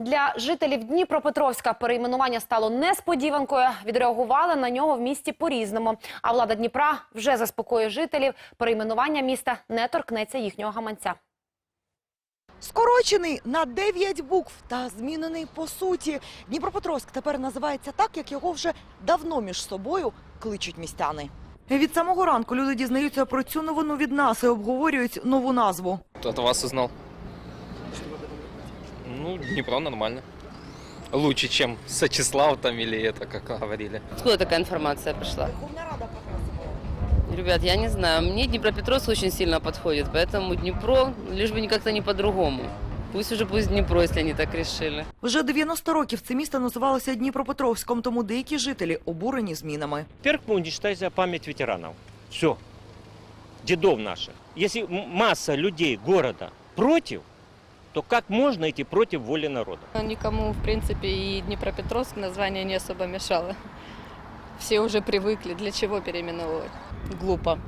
Для жителів Дніпропетровська перейменування стало несподіванкою. Відреагували на нього в місті по-різному. А влада Дніпра вже заспокоює жителів. Перейменування міста не торкнеться їхнього гаманця. Скорочений на 9 букв та змінений по суті. Дніпропетровськ тепер називається так, як його вже давно між собою кличуть містяни. Від самого ранку люди дізнаються про цю новину від нас і обговорюють нову назву. От вас узнал. Ну, Днепро нормально. Лучше, чем Сочислав там или это, как говорили. Откуда такая информация пришла? Верховна Рада показувала. Ребят, я не знаю. Мне Днепропетровск очень сильно подходит, поэтому Днепро, лишь бы как-то не по-другому. Пусть уже пусть Днепро, если они так решили. Вже 90 років це місто називалося Дніпропетровськом, тому деякі жителі обурені змінами. Во-первых, мы уничтожаем память ветеранов. Все. Дедов наших. Если м- масса людей города против, то как можно идти против воли народа? Никому, в принципе, и Днепропетровск название не особо мешало. Все уже привыкли, для чего переименовывать. Глупо.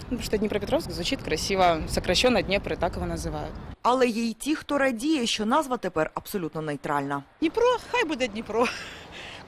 Потому что Днепропетровск звучит красиво, сокращенно Днепр, и так его называют. Але є й ті, хто радіє, що назва тепер абсолютно нейтральна. Дніпро, хай буде Дніпро.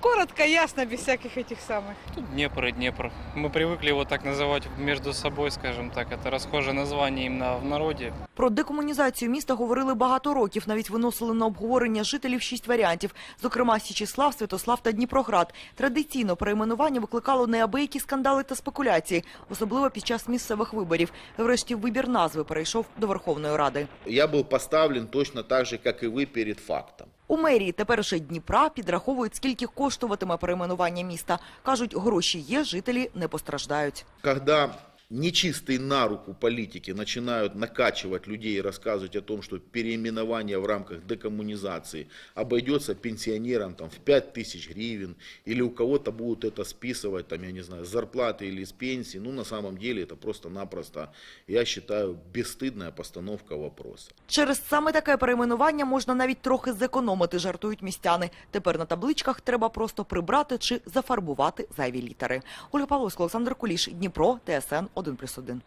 Коротко, ясно, без всяких этих самых. Тут Днепр и Днепр. Мы привыкли его так называть между собой, скажем так. Это расхожее название именно в народе. Про декомунізацію міста говорили багато років. Навіть виносили на обговорення жителів шість варіантів, зокрема Січіслав, Святослав та Дніпроград. Традиційно перейменування викликало неабиякі скандали та спекуляції, особливо під час місцевих виборів. Врешті вибір назви перейшов до Верховної Ради. Я был поставлен точно так же, как и вы, перед фактом. У мерії тепер ще Дніпра підраховують, скільки коштуватиме перейменування міста. Кажуть, гроші є, жителі не постраждають. Когда нечистые на руку политики начинают накачивать людей и рассказывать о том, что переименование в рамках декоммунизации обойдется пенсионерам там, в 5 тысяч гривен, или у кого-то будут это списывать, там, я не знаю, с зарплаты или с пенсии, ну, на самом деле, это просто-напросто, я считаю, бесстыдная постановка вопроса. Через саме таке перейменування можна навіть трохи зекономити, жартують містяни. Тепер на табличках треба просто прибрати чи зафарбувати зайві літери. Ольга Павловська, Олександр Куліш, Дніпро, ТСН 1+,1.